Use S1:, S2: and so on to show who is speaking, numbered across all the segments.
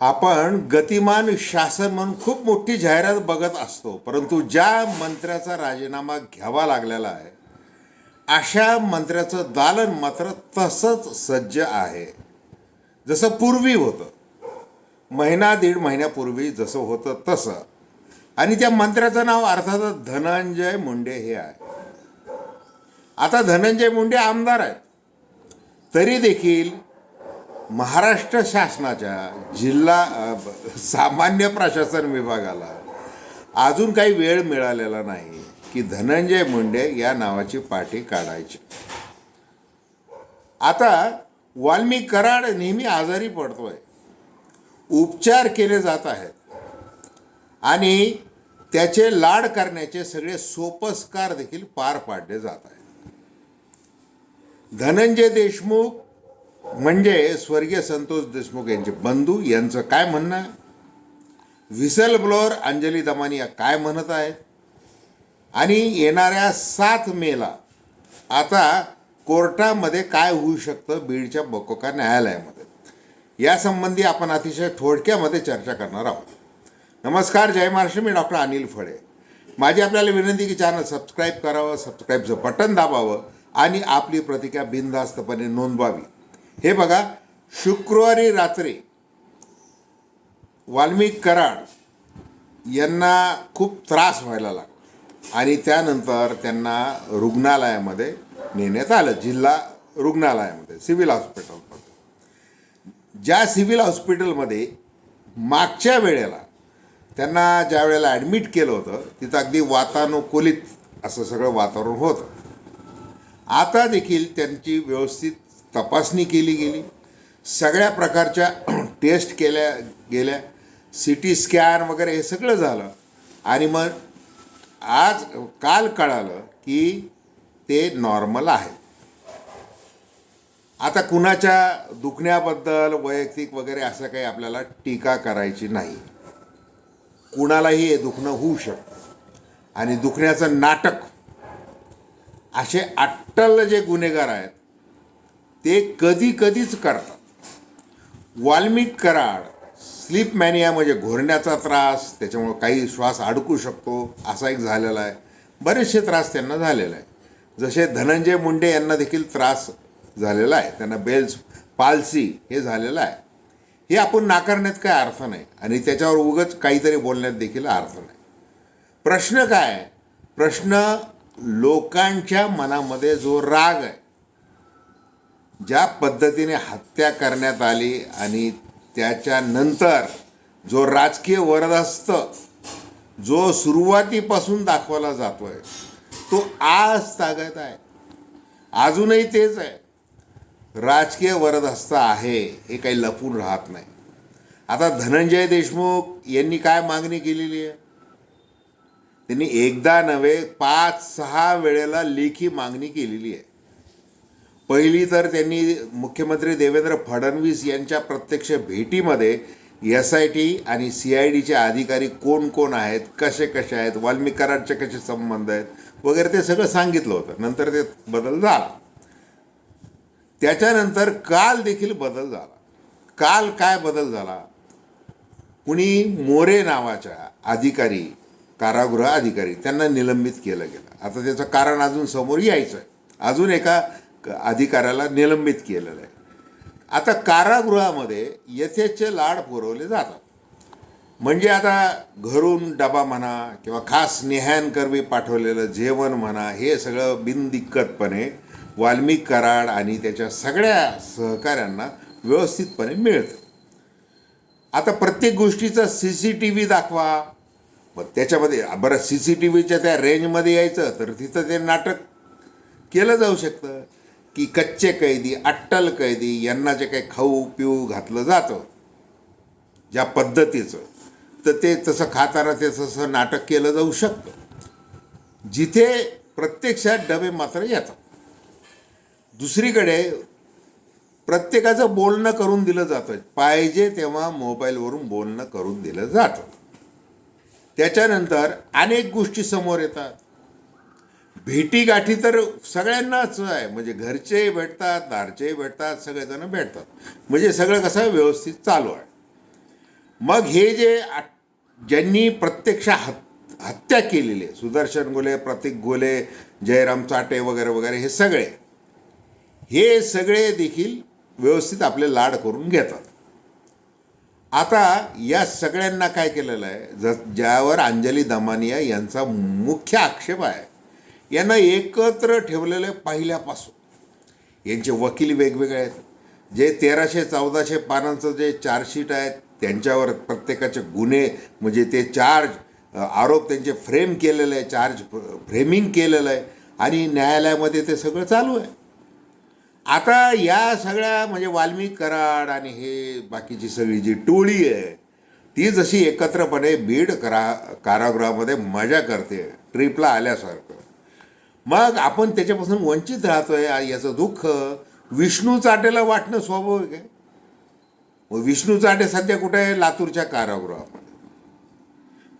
S1: आपण गतिमान शासन म्हणून खूप मोठी जाहिरात बघत असतो. परंतु ज्या मंत्र्याचा राजीनामा घ्यावा लागलेला आहे अशा मंत्र्याचं दालन मात्र तसंच सज्ज आहे. जसं पूर्वी होतं. महिना दीड महिन्यापूर्वी जसं होतं तसं. आणि त्या मंत्र्याचं नाव अर्थातच धनंजय मुंडे हे आहे. आता धनंजय मुंडे आमदार आहेत. तरी देखील महाराष्ट्र शासनाच्या जिल्हा सामान्य प्रशासन विभागाला अजून काही वेळ मिळालेला नाही की धनंजय मुंडे या नावाची पाठी काढायची. आता वाल्मिक कराड नेहमी आजारी पडतोय. उपचार केले जात आहेत. आणि त्याचे लाड करण्याचे सगळे सोपस्कार देखील पार पाडले जात आहेत. धनंजय देशमुख म्हणजे स्वर्गीय संतोष देशमुख यांचे बंधू यांचं काय म्हणणं? आहे व्हिसल ब्लोअर अंजली दमानिया काय म्हणत आहेत? आणि येणाऱ्या सात मेला आता कोर्टामध्ये काय होऊ शकतं बीडच्या बकोका न्यायालयामध्ये? यासंबंधी आपण अतिशय थोडक्यामध्ये चर्चा करणार आहोत. नमस्कार जय महाराष्ट्र मी डॉक्टर अनिल फळे. माझी आपल्याला विनंती की चॅनल सबस्क्राईब करावं सबस्क्राईबचं बटन दाबावं आणि आपली प्रतिक्रिया बिनधास्तपणे नोंदवावी. हे बघा शुक्रवारी रात्री वाल्मिक कराड यांना खूप त्रास व्हायला लागला. आणि त्यानंतर त्यांना रुग्णालयामध्ये नेण्यात आलं जिल्हा रुग्णालयामध्ये सिव्हिल हॉस्पिटलमध्ये. ज्या सिव्हिल हॉस्पिटलमध्ये मागच्या वेळेला त्यांना ज्या वेळेला ॲडमिट केलं होतं तिथं अगदी वातानुकूलित असं सगळं वातावरण होतं. आता देखील त्यांची व्यवस्थित तपासणी केली गेली. सगळ्या प्रकारच्या टेस्ट केल्या गेल्या. सी टी स्कॅन वगैरे हे सगळं झालं. आणि मग आज काल कळालं की ते नॉर्मल आहे. आता कुणाच्या दुखण्याबद्दल वैयक्तिक वगैरे असं काही आपल्याला टीका करायची नाही. कुणालाही हे दुखणं होऊ शकतं. आणि दुखण्याचं नाटक असे अट्टल जे गुन्हेगार आहेत ते कधी कधीच करतात. वाल्मिक कराड स्लीप मॅनिया म्हणजे घोरण्याचा त्रास त्याच्यामुळं काही श्वास अडकू शकतो असा एक झालेला आहे. बरेचसे त्रास त्यांना झालेला आहे जसे धनंजय मुंडे यांना देखील त्रास झालेला आहे. त्यांना बेल्स पाल्सी हे झालेलं आहे. हे आपण नाकारण्यात काय अर्थ नाही आणि त्याच्यावर उगच काहीतरी बोलण्यात देखील अर्थ नाही. प्रश्न काय प्रश्न लोकांच्या मनामध्ये जो राग आहे ज्या पद्धतीने हत्या करण्यात आली आणि त्याच्यानंतर जो राजकीय वरदहस्त जो सुरुवातीपासून दाखवला जातोय तो आज तागत आहे. अजूनही तेच आहे. राजकीय वरदहस्त आहे हे काही लपून राहत नाही. आता धनंजय देशमुख यांनी काय मागणी केलेली आहे? त्यांनी एकदा नव्हे पाच सहा वेळेला लेखी मागणी केलेली आहे. पहिली तर त्यांनी मुख्यमंत्री देवेंद्र फडणवीस यांच्या प्रत्यक्ष भेटीमध्ये एस आय टी आणि सी आय डीचे अधिकारी कोण कोण आहेत कसे कसे आहेत वाल्मिकरांचे कसे संबंध आहेत वगैरे ते सगळं सांगितलं होतं. नंतर ते बदल झाला. त्याच्यानंतर काल देखील बदल झाला. काल काय बदल झाला? कुणी मोरे नावाच्या अधिकारी कारागृह अधिकारी त्यांना निलंबित केलं गेलं. आता त्याचं कारण अजून समोर यायचं आहे अजून एका अधिकाऱ्याला निलंबित केलेलं आहे. आता कारागृहामध्ये यथेचे लाड पुरवले जातात. म्हणजे आता घरून डबा म्हणा किंवा खास नेहानकरवी पाठवलेलं जेवण म्हणा हे सगळं बिनदिक्कतपणे वाल्मिक कराड आणि त्याच्या सगळ्या सहकाऱ्यांना व्यवस्थितपणे मिळतं. आता प्रत्येक गोष्टीचा सी सी टी व्ही दाखवा. मग त्याच्यामध्ये बरं सी सी टी व्हीच्या त्या रेंजमध्ये यायचं तर तिथं ते नाटक केलं जाऊ शकतं. की कच्चे कैदी अट्टल कैदी यांना जे काही खाऊ पिऊ घातलं जातं ज्या पद्धतीचं तर ते तसं खाताना ते तसं नाटक केलं जाऊ शकतं. जिथे प्रत्यक्षात डबे मात्र येतात. दुसरीकडे प्रत्येकाचं बोलणं करून दिलं जातं. पाहिजे तेव्हा मोबाईलवरून बोलणं करून दिलं जातं. त्याच्यानंतर अनेक गोष्टी समोर येतात. भेटीगाठी तर सगळ्यांनाच आहे. म्हणजे घरचेही भेटतात दारचेही भेटतात सगळेजण भेटतात. म्हणजे सगळं कसं व्यवस्थित चालू आहे. मग हे जे आ- ज्यांनी प्रत्यक्ष हत हत्या केलेली आहे सुदर्शन गोले प्रतीक गोले जयराम चाटे वगैरे वगैरे हे सगळे हे सगळे देखील व्यवस्थित आपले लाड करून घेतात. आता या सगळ्यांना काय केलेलं आहे? ज ज्यावर अंजली दमानिया यांचा मुख्य आक्षेप आहे यांना एकत्र ठेवलेलं आहे पहिल्यापासून. यांचे वकील वेगवेगळे आहेत. जे तेराशे चौदाशे पानांचं जे चार्जशीट आहे त्यांच्यावर प्रत्येकाचे गुन्हे म्हणजे ते चार्ज आरोप त्यांचे फ्रेम केलेले आहे चार्ज फ्रेमिंग केलेलं आहे आणि न्यायालयामध्ये ते सगळं चालू आहे. आता या सगळ्या म्हणजे वाल्मिक कराड आणि हे बाकीची सगळी जी टोळी आहे ती जशी एकत्रपणे बीड करा कारागृहामध्ये मजा करते ट्रिपला आल्यासारखं. मग आपण त्याच्यापासून वंचित राहतोय आहे याचं दुःख विष्णू चाटेला वाटणं स्वाभाविक आहे मग विष्णू चाटे सध्या कुठे आहे? लातूरच्या कारागृहामध्ये.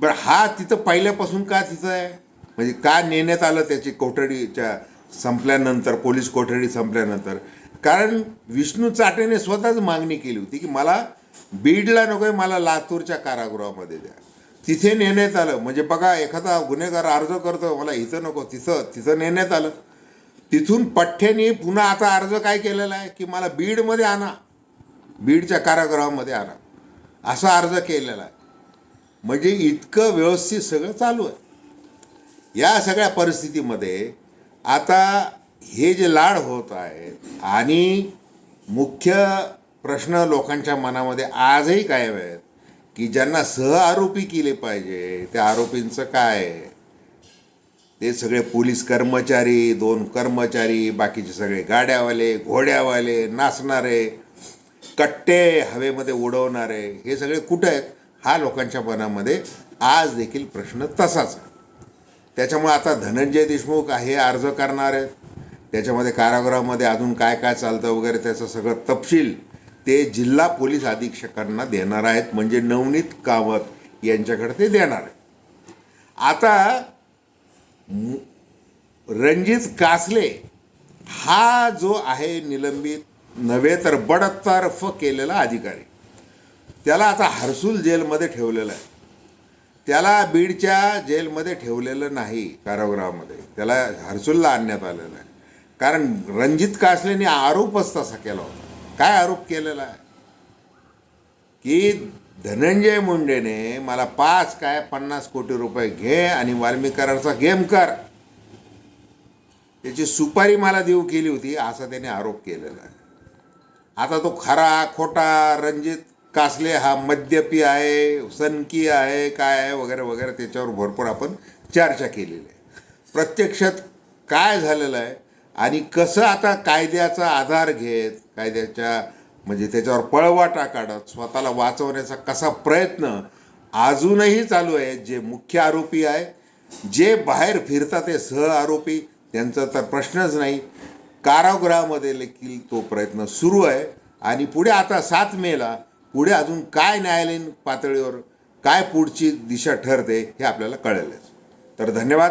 S1: बरं हा तिथं पहिल्यापासून का तिथं आहे? म्हणजे का नेण्यात आलं त्याची कोठडीच्या संपल्यानंतर पोलीस कोठडी संपल्यानंतर? कारण विष्णू चाटेने स्वतःच मागणी केली होती की मला बीडला नको आहे मला लातूरच्या कारागृहामध्ये द्या. तिथे नेण्यात आलं म्हणजे बघा एखादा गुन्हेगार अर्ज करतो मला इथं नको तिथं तिथं नेण्यात आलं तिथून पठ्ठ्याने पुन्हा आता अर्ज काय केलेला आहे की मला बीडमध्ये आणा. बीडच्या कारागृहामध्ये आणा. असा अर्ज केलेला आहे. म्हणजे इतकं व्यवस्थित सगळं चालू आहे. या सगळ्या परिस्थितीमध्ये आता हे जे लाड होत आहेत आणि मुख्य प्रश्न लोकांच्या मनामध्ये आजही कायम आहेत की ज्यांना सह आरोपी केले पाहिजे त्या आरोपींचं काय ते सगळे पोलीस कर्मचारी दोन कर्मचारी बाकीचे सगळे गाड्यावाले घोड्यावाले नाचणारे कट्टे हवेमध्ये उडवणारे हे सगळे कुठं आहेत? हा लोकांच्या मनामध्ये आज देखील प्रश्न तसाच आहे. त्याच्यामुळे आता धनंजय देशमुख हे अर्ज करणार आहेत. त्याच्यामध्ये कारागृहामध्ये अजून काय काय चालतं वगैरे त्याचं सगळं तपशील ते जिल्हा पोलीस अधीक्षकांना देणार आहेत म्हणजे नवनीत कामत यांच्याकडे ते देणार आहे आता रणजित कासले हा जो आहे निलंबित नव्हे तर बडतर्फ केलेला अधिकारी. त्याला आता हर्सूल जेलमध्ये ठेवलेलं आहे. त्याला बीडच्या जेलमध्ये ठेवलेलं नाही कारागृहामध्ये. त्याला हर्सूलला आणण्यात आलेलं आहे. कारण रणजित कासलेने आरोपच तसा केला होता. काय आरोप केलेला आहे? की धनंजय मुंडेने मला पाच काय पन्नास कोटी रुपये घे आणि वाल्मीकरांचा गेम कर. त्याची सुपारी मला देऊ केली होती असा त्याने आरोप केलेला आहे. आता तो खरा खोटा रणजित कासले हा मद्यपी आहे सनकी आहे काय आहे वगैरे वगैरे त्याच्यावर भरपूर आपण चर्चा केलेली आहे. प्रत्यक्षात काय झालेलं आहे? आणि कसं आता कायद्याचा आधार घेत कायद्याच्या म्हणजे त्याच्यावर पळवाटा काढत स्वतःला वाचवण्याचा कसा प्रयत्न अजूनही चालू आहे जे मुख्य आरोपी आहे जे बाहेर फिरतात ते सह आरोपी त्यांचा तर प्रश्नच नाही. कारागृहामध्ये देखील तो प्रयत्न सुरू आहे. आणि पुढे आता सात मेला पुढे अजून काय न्यायालयीन पातळीवर काय पुढची दिशा ठरते हे आपल्याला कळेलच. तर धन्यवाद.